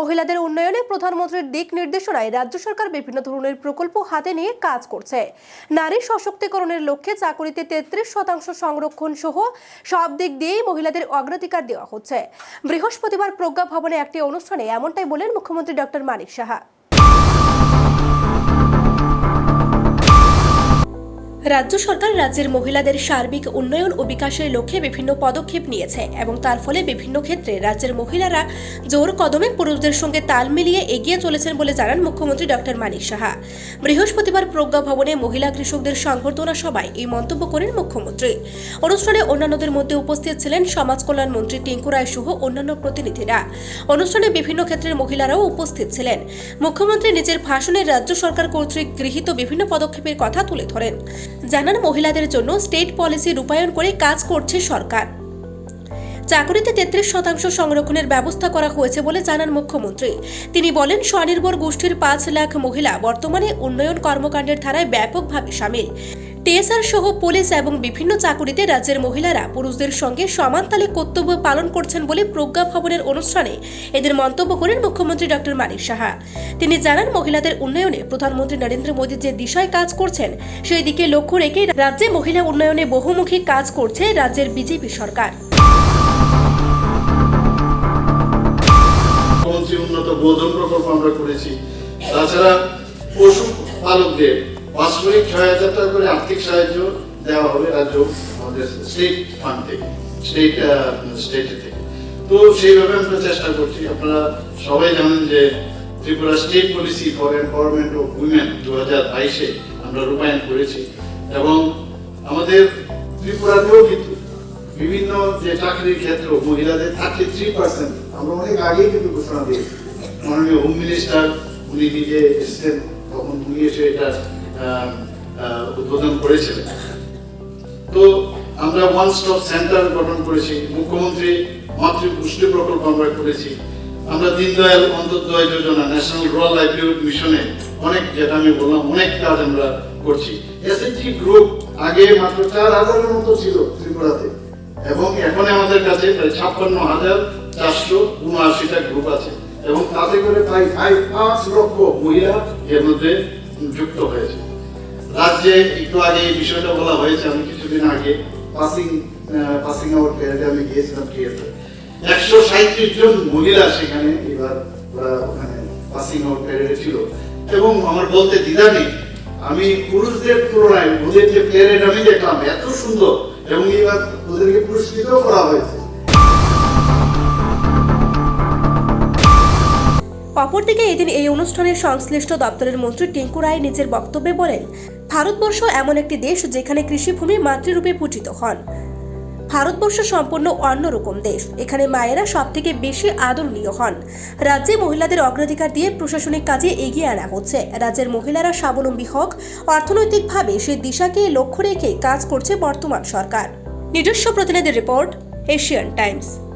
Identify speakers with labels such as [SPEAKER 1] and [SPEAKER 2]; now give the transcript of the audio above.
[SPEAKER 1] মহিলাদের উন্নয়নে প্রধানমন্ত্রীর দিক নির্দেশনায় রাজ্য সরকার বিভিন্ন ধরনের প্রকল্প হাতে নিয়ে কাজ করছে। নারী সশক্তিকরণের লক্ষ্যে চাকরিতে তেত্রিশ শতাংশ সংরক্ষণ সহ সব দিক দিয়েই মহিলাদের অগ্রাধিকার দেওয়া হচ্ছে। বৃহস্পতিবার প্রজ্ঞা ভবনে একটি অনুষ্ঠানে এমনটাই বলেন মুখ্যমন্ত্রী ডক্টর মানিক সাহা। রাজ্য সরকার রাজ্যের মহিলাদের সার্বিক উন্নয়ন ও বিকাশের লক্ষ্যে বিভিন্ন পদক্ষেপ নিয়েছে এবং তার ফলে বিভিন্ন ক্ষেত্রে রাজ্যের মহিলারা জোর কদমে পুরুষদের সঙ্গে তাল মিলিয়ে এগিয়ে চলেছেন বলে জানান মুখ্যমন্ত্রী ডক্টর মানিক সাহা। বৃহস্পতিবার প্রজ্ঞা ভবনে মহিলা কৃষকদের সংবর্ধনা সভায় এই মন্তব্য করেন মুখ্যমন্ত্রী। অনুষ্ঠানে অন্যান্যদের মধ্যে উপস্থিত ছিলেন সমাজ কল্যাণ মন্ত্রী টিঙ্কু রায় সহ অন্যান্য প্রতিনিধিরা। অনুষ্ঠানে বিভিন্ন ক্ষেত্রের মহিলারাও উপস্থিত ছিলেন। মুখ্যমন্ত্রী নিজের ভাষণে রাজ্য সরকার কর্তৃক গৃহীত বিভিন্ন পদক্ষেপের কথা তুলে ধরেন। জানান মহিলাদের জন্য স্টেট পলিসি রূপায়ণ করে কাজ করছে সরকার। চাকরিতে তেত্রিশ শতাংশ সংরক্ষণের ব্যবস্থা করা হয়েছে বলে জানান মুখ্যমন্ত্রী। তিনি বলেন, স্বনির্ভর গোষ্ঠীর পাঁচ লাখ মহিলা বর্তমানে উন্নয়ন কর্মকাণ্ডের ধারায় ব্যাপকভাবে সামিল। টিএসআর সহ পুলিশ এবং বিভিন্ন চাকুরিতে রাজ্যের মহিলারা পুরুষদের সঙ্গে সমান তালে কর্তব্য পালন করছেন বলে প্রজ্ঞা ভবনের অনুষ্ঠানে এদের মন্তব্য করেন মুখ্যমন্ত্রী ডক্টর মানিক সাহা। তিনি জানান, মহিলাদের উন্নয়নে প্রধানমন্ত্রী নরেন্দ্র মোদী যে দিশায় কাজ করছেন, সেই দিকে লক্ষ্য রেখে রাজ্যে মহিলা উন্নয়নে বহুমুখী কাজ করছে রাজ্যের বিজেপি সরকার।
[SPEAKER 2] মুখ্যমন্ত্রী উন্নত বোধন প্রকল্প আমরা করেছি। তাছাড়া পশু পালকদের বাৎসরিক ছয় হাজার টাকা করে আর্থিক সাহায্য দেওয়া হবে রাজ্য আমাদের স্টেট ফান্ড থেকে স্টেট স্টেট থেকে। তো সেইভাবে আমরা চেষ্টা করছি। আপনারা সবাই জানেন যে Tripura state policy for empowerment of women দু হাজার বাইশে আমরা রূপায়ণ করেছি এবং আমাদের ত্রিপুরাতেও কিন্তু বিভিন্ন যে চাকরির ক্ষেত্র মহিলাদের থার্টি থ্রি পার্সেন্ট আমরা অনেক আগেই কিন্তু ঘোষণা দিয়েছি। মাননীয় হোম মিনিস্টার উনি নিজে এসেছেন, তখন উনি এসে এটা উদ্বোধন করেছিলেন। তো আমরা ওয়ান স্টপ সেন্টার গঠন করেছি, মুখ্যমন্ত্রী মাতৃ পুষ্টি প্রকল্প আমরা করেছি। আমরা Deendayal Antyodaya Yojana national rural livelihood মিশনে অনেক, যেটা আমি বললাম, অনেক কাজ আমরা করছি। এসএইচজি গ্রুপ আগে মাত্র চার হাজারের মতো ছিল ত্রিপুরাতে। এবং এখন আমাদের কাছে প্রায় ছাপ্পান্ন হাজার চারশো উনআশিটা গ্রুপ আছে এবং তাতে করে প্রায় প্রায় পাঁচ লক্ষ মহিলা এর মধ্যে যুক্ত হয়েছে। রাজ্যে একটু আগে এই বিষয়টা বলা হয়েছে, আমি কিছুদিন আগে পাসিং পাসিং আউট পেরিয়ডে আমি গিয়েছিলাম থিয়েটারে একশো সাঁত্রিশ জন মহিলা সেখানে এবার ওখানে পাসিং আউট পেরিয়ডে ছিল। এবং আমার বলতে দ্বিধা নেই, আমি পুরুষদের তুলনায় ওদের যে প্যারেড আমি দেখলাম এত সুন্দর এবং এবার ওদেরকে পুরস্কৃতও করা হয়েছে।
[SPEAKER 1] অপরদিকে এদিন এই অনুষ্ঠানের সংশ্লিষ্ট দপ্তরের মন্ত্রী টিঙ্কু রায় নিজের বক্তব্যে বলেন, ভারতবর্ষ এমন একটি দেশ যেখানে কৃষিভূমি মাতৃরূপে পূজিত হন। ভারতবর্ষ সম্পূর্ণ অন্যরকম দেশ। এখানে মায়েরা সব থেকে বেশি আদরণীয় হন। রাজ্যে মহিলাদের অগ্রাধিকার দিয়ে প্রশাসনিক কাজে এগিয়ে আনা হচ্ছে। রাজ্যের মহিলারা স্বাবলম্বী হোক, অর্থনৈতিকভাবে সে দিশাকে লক্ষ্য রেখে কাজ করছে বর্তমান সরকার। নিজস্ব প্রতিনিধি রিপোর্ট, এশিয়ান টাইমস।